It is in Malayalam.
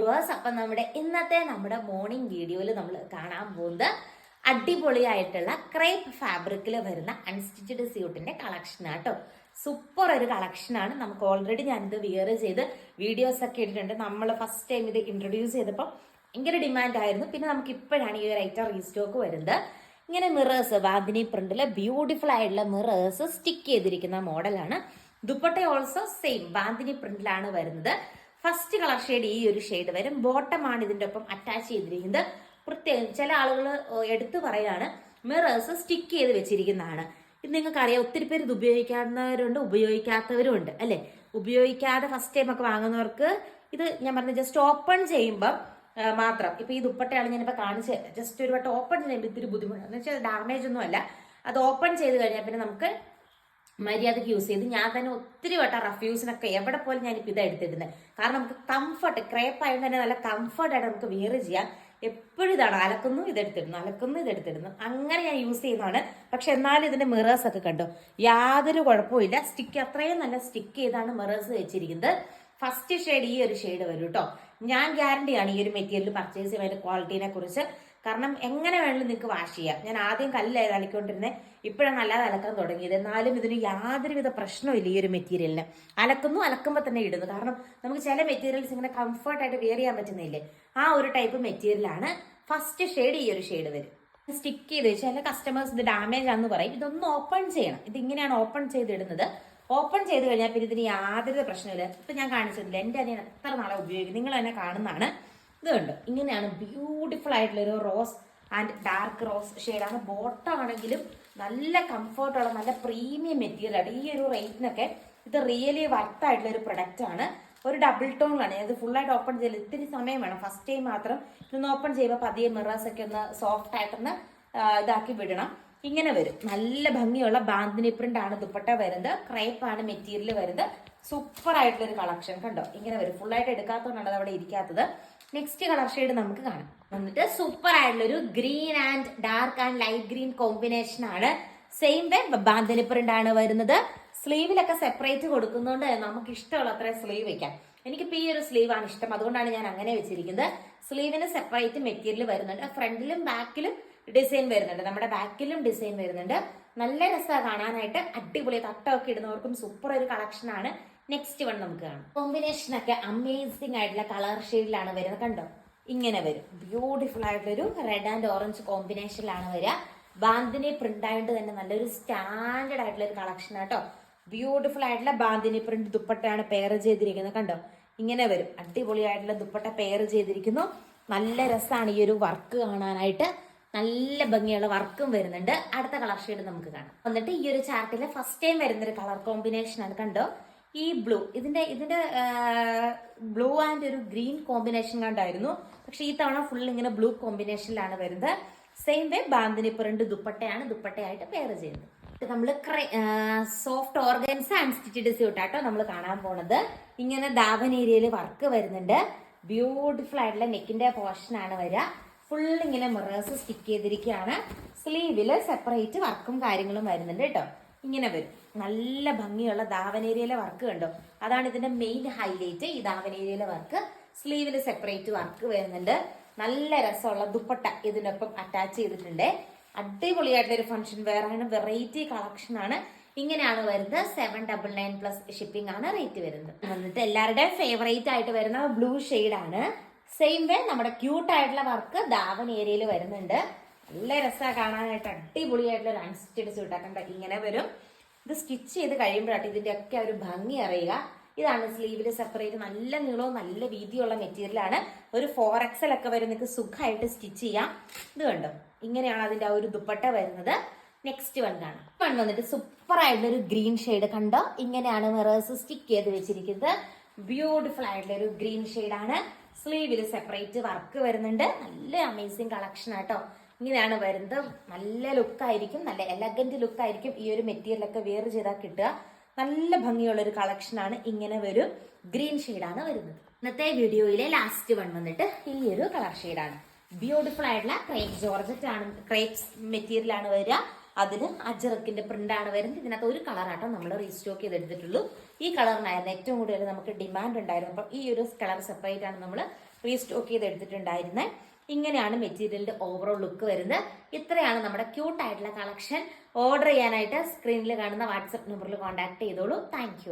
വ്യൂവേഴ്സ് അപ്പം നമ്മുടെ ഇന്നത്തെ നമ്മുടെ മോർണിംഗ് വീഡിയോയിൽ നമ്മൾ കാണാൻ പോകുന്നത് അടിപൊളിയായിട്ടുള്ള ക്രേപ്പ് ഫാബ്രിക്കിൽ വരുന്ന അൺസ്റ്റിച്ചഡ് സ്യൂട്ടിന്റെ കളക്ഷൻ ആട്ടോ സൂപ്പർ ഒരു കളക്ഷനാണ് നമുക്ക് ഓൾറെഡി ഞാനിത് വിയർ ചെയ്ത് വീഡിയോസ് ഒക്കെ ഇട്ടിട്ടുണ്ട് നമ്മൾ ഫസ്റ്റ് ടൈം ഇത് ഇൻട്രൊഡ്യൂസ് ചെയ്തപ്പോൾ ഭയങ്കര ഡിമാൻഡ് ആയിരുന്നു. പിന്നെ നമുക്ക് ഇപ്പോഴാണ് ഈ ഒരു ഐറ്റം റീസ്റ്റോക്ക് വരുന്നത്. ഇങ്ങനെ മിറേഴ്സ് വാദിനി പ്രിന്റിലെ ബ്യൂട്ടിഫുൾ ആയിട്ടുള്ള മിറേഴ്സ് സ്റ്റിക്ക് ചെയ്തിരിക്കുന്ന മോഡലാണ് ദുപ്പട്ട ഓൾസോ സെയിം ബാന്തിനി പ്രിന്റിലാണ് വരുന്നത്. ഫസ്റ്റ് കളർ ഷെയ്ഡ് ഈ ഒരു ഷെയ്ഡ് വരും. ബോട്ടമാണ് ആണ് ഇതിന്റെ ഒപ്പം അറ്റാച്ച് ചെയ്തിരിക്കുന്നത്. പ്രത്യേകം ചില ആളുകൾ എടുത്തു പറയാണ് മിറേഴ്സ് സ്റ്റിക്ക് ചെയ്ത് വെച്ചിരിക്കുന്നതാണ്. ഇത് നിങ്ങൾക്കറിയാം ഒത്തിരി പേര് ഇത് ഉപയോഗിക്കാവുന്നവരുണ്ട് ഉപയോഗിക്കാത്തവരും ഉണ്ട് അല്ലെ? ഉപയോഗിക്കാതെ ഫസ്റ്റ് ടൈം ഒക്കെ വാങ്ങുന്നവർക്ക് ഇത് ഞാൻ പറഞ്ഞ ജസ്റ്റ് ഓപ്പൺ ചെയ്യുമ്പം മാത്രം. ഇപ്പൊ ഈ ദുപ്പട്ടയാണ് ഞാനിപ്പോ കാണിച്ച് ജസ്റ്റ് ഒരു വട്ടം ഓപ്പൺ ചെയ്യുമ്പോൾ ഇത്തിരി ബുദ്ധിമുട്ടാണ്. എന്ന് വെച്ചാൽ ഡാമേജ് ഒന്നും അല്ല അത് ഓപ്പൺ ചെയ്ത് കഴിഞ്ഞാൽ പിന്നെ നമുക്ക് മര്യാദയ്ക്ക് യൂസ് ചെയ്ത് ഞാൻ തന്നെ ഒത്തിരി വട്ടം റഫ്യൂസിനൊക്കെ എവിടെ പോലും ഞാനിപ്പോൾ ഇതാ എടുത്തിരുന്നത് കാരണം നമുക്ക് കംഫർട്ട് ക്രേപ്പ് ആയത് തന്നെ നല്ല കംഫർട്ടായിട്ട് നമുക്ക് വിയർ ചെയ്യാം. എപ്പോഴും ഇതാണ് അലക്കുന്നു ഇതെടുത്തിടുന്നു അലക്കുന്നു ഇതെടുത്തിടുന്നു അങ്ങനെ ഞാൻ യൂസ് ചെയ്യുന്നതാണ്. പക്ഷെ എന്നാലും ഇതിന്റെ മിറേഴ്സ് ഒക്കെ കണ്ടോ? യാതൊരു കുഴപ്പമില്ല സ്റ്റിക്ക് അത്രയും നല്ല സ്റ്റിക്ക് ചെയ്താണ് മിറേഴ്സ് വെച്ചിരിക്കുന്നത്. ഫസ്റ്റ് ഷെയ്ഡ് ഈ ഒരു ഷെയ്ഡ് വരും കേട്ടോ ഞാൻ ഗ്യാരണ്ടിയാണ് ഈ ഒരു മെറ്റീരിയൽ പർച്ചേസ് ചെയ്യുമ്പോൾ അതിന്റെ ക്വാളിറ്റീനെ കുറിച്ച്. കാരണം എങ്ങനെ വേണമെങ്കിലും നിങ്ങൾക്ക് വാഷ് ചെയ്യാം. ഞാൻ ആദ്യം കല്ലിലായിരുന്നു അലക്കിക്കൊണ്ടിരുന്നത് ഇപ്പോഴാണ് അല്ലാതെ അലക്കാൻ തുടങ്ങിയത്. എന്നാലും ഇതിന് യാതൊരുവിധ പ്രശ്നമില്ല ഈ ഒരു മെറ്റീരിയലിന്. അലക്കുന്നു അലക്കുമ്പോൾ തന്നെ ഇടുന്നു. കാരണം നമുക്ക് ചില മെറ്റീരിയൽസ് ഇങ്ങനെ കംഫർട്ടായിട്ട് വെയർ ചെയ്യാൻ പറ്റുന്നില്ലേ? ആ ഒരു ടൈപ്പ് മെറ്റീരിയലാണ് ഫസ്റ്റ് ഷെയ്ഡ് ഈ ഒരു ഷെയ്ഡ് വരും. സ്റ്റിക്ക് ചെയ്ത് ചില കസ്റ്റമേഴ്സ് ഇത് ഡാമേജ് ആണെന്ന് പറയും. ഇതൊന്ന് ഓപ്പൺ ചെയ്യണം. ഇത് ഇങ്ങനെയാണ് ഓപ്പൺ ചെയ്തിടുന്നത്. ഓപ്പൺ ചെയ്ത് കഴിഞ്ഞാൽ പിന്നെ ഇതിന് യാതൊരു പ്രശ്നമില്ല ഇപ്പൊ ഞാൻ കാണിച്ചിട്ടില്ല എന്റെ അനിയൻ എത്ര നാളെ ഉപയോഗിക്കും നിങ്ങൾ തന്നെ കാണുന്നതാണ്. ഇത് കണ്ടോ? ഇങ്ങനെയാണ് ബ്യൂട്ടിഫുൾ ആയിട്ടുള്ള ഒരു റോസ് ആൻഡ് ഡാർക്ക് റോസ് ഷെയ്ഡാണ് ബോട്ടം ആണെങ്കിലും നല്ല കംഫർട്ടുള്ള നല്ല പ്രീമിയം മെറ്റീരിയൽ ആണ്. ഈ ഒരു റേറ്റിനൊക്കെ ഇത് റിയലി വർത്ത് ആയിട്ടുള്ള ഒരു പ്രൊഡക്റ്റ് ആണ്. ഒരു ഡബിൾ ടോണിലാണ് ഇത് ഫുൾ ആയിട്ട് ഓപ്പൺ ചെയ്യൽ ഇത്തിരി സമയം വേണം. ഫസ്റ്റ് ടൈം മാത്രം ഇതൊന്ന് ഓപ്പൺ ചെയ്യുമ്പോൾ പതിയെ മിറേഴ്സൊക്കെ ഒന്ന് സോഫ്റ്റ് ആയിട്ടൊന്ന് ഇതാക്കി വിടണം. ഇങ്ങനെ വരും. നല്ല ഭംഗിയുള്ള ബാന്തിനി പ്രിന്റ് ആണ് ദുപ്പട്ട വരുന്നത്. ക്രേപ്പ് ആണ് മെറ്റീരിയൽ വരുന്നത്. സൂപ്പർ ആയിട്ടുള്ള ഒരു കളക്ഷൻ കണ്ടോ? ഇങ്ങനെ വരും. ഫുൾ ആയിട്ട് എടുക്കാത്തതുകൊണ്ടാണ് അവിടെ ഇരിക്കാത്തത്. നെക്സ്റ്റ് കളർ ഷെയ്ഡ് നമുക്ക് കാണാം. എന്നിട്ട് സൂപ്പർ ആയിട്ടുള്ള ഒരു green and dark and light green combination ആണ്. സെയിം വേ ബാന്തിനി പ്രിന്റ് ആണ് വരുന്നത്. സ്ലീവിലൊക്കെ സെപ്പറേറ്റ് കൊടുക്കുന്നതുകൊണ്ട് നമുക്ക് ഇഷ്ടമുള്ള അത്രയും സ്ലീവ് വെക്കാം. എനിക്കിപ്പോൾ ഈ ഒരു സ്ലീവ് ആണ് ഇഷ്ടം. അതുകൊണ്ടാണ് ഞാൻ അങ്ങനെ വെച്ചിരിക്കുന്നത്. സ്ലീവിന് സെപ്പറേറ്റ് മെറ്റീരിയൽ വരുന്നുണ്ട്. ഫ്രണ്ടിലും ബാക്കിലും ഡിസൈൻ വരുന്നുണ്ട്. നമ്മുടെ ബാക്കിലും ഡിസൈൻ വരുന്നുണ്ട്. നല്ല രസമാണ് കാണാനായിട്ട്. അടിപൊളി തട്ടമൊക്കെ ഇടുന്നവർക്കും സൂപ്പർ ഒരു കളക്ഷൻ ആണ്. നെക്സ്റ്റ് വൺ നമുക്ക് കാണാം. കോമ്പിനേഷൻ ഒക്കെ അമേസിംഗ് ആയിട്ടുള്ള കളർ ഷെയ്ഡിലാണ് വരുന്നത്. കണ്ടോ? ഇങ്ങനെ വരും. ബ്യൂട്ടിഫുൾ ആയിട്ടൊരു റെഡ് ആൻഡ് ഓറഞ്ച് കോമ്പിനേഷനിലാണ് വരിക. ബാന്തിനി പ്രിന്റ് ആയിട്ട് തന്നെ നല്ലൊരു സ്റ്റാൻഡേർഡ് ആയിട്ടുള്ള ഒരു കളക്ഷൻ ആട്ടോ ബ്യൂട്ടിഫുൾ ആയിട്ടുള്ള ബാന്തിനി പ്രിന്റ് ദുപ്പട്ടയാണ് പെയർ ചെയ്തിരിക്കുന്നത്. കണ്ടോ? ഇങ്ങനെ വരും. അടിപൊളിയായിട്ടുള്ള ദുപ്പട്ട പെയർ ചെയ്തിരിക്കുന്നു. നല്ല രസമാണ് ഈ ഒരു വർക്ക് കാണാനായിട്ട്. നല്ല ഭംഗിയുള്ള വർക്കും വരുന്നുണ്ട്. അടുത്ത കളർ ഷെയ്ഡ് നമുക്ക് കാണാം. എന്നിട്ട് ഈ ഒരു ചാർട്ടിലെ ഫസ്റ്റ് ടൈം വരുന്ന ഒരു കളർ കോമ്പിനേഷൻ ആണ് കണ്ടോ? ഈ ബ്ലൂ ഇതിന്റെ ഇതിന്റെ ബ്ലൂ ആൻഡ് ഒരു ഗ്രീൻ കോമ്പിനേഷൻ കണ്ടായിരുന്നു. പക്ഷെ ഈ തവണ ഫുൾ ഇങ്ങനെ ബ്ലൂ കോമ്പിനേഷനിലാണ് വരുന്നത്. സെയിം വേ ബാന്തിനി പ്രിന്റ് ദുപ്പട്ടയാണ് ദുപ്പട്ടയായിട്ട് പെയർ ചെയ്യുന്നത്. നമ്മൾ സോഫ്റ്റ് ഓർഗൻസ് ആൻഡ് അൺസ്റ്റിച്ചഡ് സ്യൂട്ടാട്ടോ നമ്മൾ കാണാൻ പോണത്. ഇങ്ങനെ ദാവൻ ഏരിയയിൽ വർക്ക് വരുന്നുണ്ട്. ബ്യൂട്ടിഫുൾ ആയിട്ടുള്ള നെക്കിന്റെ പോർഷൻ ആണ് വരിക. ഫുൾ ഇങ്ങനെ മിറേഴ്സ് സ്റ്റിക്ക് ചെയ്തിരിക്കുകയാണ് സ്ലീവിൽ സെപ്പറേറ്റ് വർക്കും കാര്യങ്ങളും വരുന്നുണ്ട് കേട്ടോ. ഇങ്ങനെ വരും. നല്ല ഭംഗിയുള്ള ദാവനേരിയയിലെ വർക്ക് കണ്ടോ? അതാണ് ഇതിന്റെ മെയിൻ ഹൈലൈറ്റ് ഈ ദാവനേരിയയിലെ വർക്ക് സ്ലീവിൽ സെപ്പറേറ്റ് വർക്ക് വരുന്നുണ്ട്. നല്ല രസമുള്ള ദുപ്പട്ട ഇതിനൊപ്പം അറ്റാച്ച് ചെയ്തിട്ടുണ്ട്. അടിപൊളിയായിട്ടുള്ള ഒരു ഫംഗ്ഷൻ ആണ് വെറൈറ്റി കളക്ഷൻ ആണ്. ഇങ്ങനെയാണ് വരുന്നത്. Seven double nine plus shipping ആണ് റേറ്റ് വരുന്നത്. വന്നിട്ട് എല്ലാവരുടെയും ഫേവറേറ്റ് ആയിട്ട് വരുന്ന ബ്ലൂ ആണ്. സെയിം വേ നമ്മുടെ ക്യൂട്ട് ആയിട്ടുള്ള വർക്ക് ദാവൻ ഏരിയയിൽ വരുന്നുണ്ട്. നല്ല രസമാണ് കാണാനായിട്ട് അടിപൊളിയായിട്ടുള്ള ഒരു അൺസ്റ്റിഡ് സ്യൂട്ട് കണ്ട? ഇങ്ങനെ വരും. ഇത് സ്റ്റിച്ച് ചെയ്ത് കഴിയുമ്പോഴാണ് ഇതിന്റെ ഒക്കെ ഒരു ഭംഗി അറിയുക. ഇതാണ് സ്ലീവിൽ സെപ്പറേറ്റ് നല്ല നീളവും നല്ല വീതിയുള്ള മെറ്റീരിയലാണ് ഒരു ഫോർ എക്സൽ ഒക്കെ വരെ നിങ്ങൾക്ക് സുഖമായിട്ട് സ്റ്റിച്ച് ചെയ്യാം. ഇത് കണ്ടോ? ഇങ്ങനെയാണ് അതിന്റെ ആ ഒരു ദുപ്പട്ട വരുന്നത്. നെക്സ്റ്റ് വൺ കാണാം. വൺ വന്നിട്ട് സൂപ്പർ ആയിട്ടുള്ള ഒരു ഗ്രീൻ ഷെയ്ഡ് കണ്ടോ? ഇങ്ങനെയാണ് മിറേഴ്സ് സ്റ്റിക്ക് ചെയ്ത് വെച്ചിരിക്കുന്നത്. ബ്യൂട്ടിഫുൾ ആയിട്ടുള്ള ഒരു ഗ്രീൻ ആണ്. സ്ലീവിൽ സെപ്പറേറ്റ് വർക്ക് വരുന്നുണ്ട്. നല്ല അമേസിങ് കളക്ഷൻ ആട്ടോ. ഇങ്ങനെയാണ് വരുന്നത്. നല്ല ലുക്കായിരിക്കും നല്ല എലഗന്റ് ലുക്കായിരിക്കും ഈ ഒരു മെറ്റീരിയൽ ഒക്കെ വെയർ ചെയ്താൽ കിട്ടുക. നല്ല ഭംഗിയുള്ള ഒരു കളക്ഷനാണ് ഇങ്ങനെ വരും ഗ്രീൻ ആണ് വരുന്നത്. ഇന്നത്തെ വീഡിയോയിലെ ലാസ്റ്റ് വൺ വന്നിട്ട് ഈ ഒരു കളർ ഷെയ്ഡാണ് ബ്യൂട്ടിഫുൾ ആയിട്ടുള്ള ക്രേപ്പ് ജോർജറ്റ് ആണ് ക്രേപ്സ് മെറ്റീരിയൽ ആണ് വരിക. അതിന് അജറക്കിന്റെ പ്രിന്റ് ആണ് വരുന്നത്. ഇതിനകത്ത് ഒരു കളറാട്ടോ നമ്മൾ റീസ്റ്റോക്ക് ചെയ്തെടുത്തിട്ടുള്ളൂ. ഈ കളറിനായിരുന്നു ഏറ്റവും കൂടുതൽ നമുക്ക് ഡിമാൻഡ് ഉണ്ടായിരുന്നു അപ്പം ഈ ഒരു കളർ സെപ്പറേറ്റ് ആണ് നമ്മൾ റീസ്റ്റോക്ക് ചെയ്ത് എടുത്തിട്ടുണ്ടായിരുന്നത് ഇങ്ങനെയാണ് മെറ്റീരിയലിന്റെ ഓവറോൾ ലുക്ക് വരുന്നത്. ഇത്രയാണ് നമ്മുടെ ക്യൂട്ട് ആയിട്ടുള്ള കളക്ഷൻ ഓർഡർ ചെയ്യാനായിട്ട് സ്ക്രീനിൽ കാണുന്ന വാട്സപ്പ് നമ്പറിൽ കോൺടാക്ട് ചെയ്തോളൂ. താങ്ക്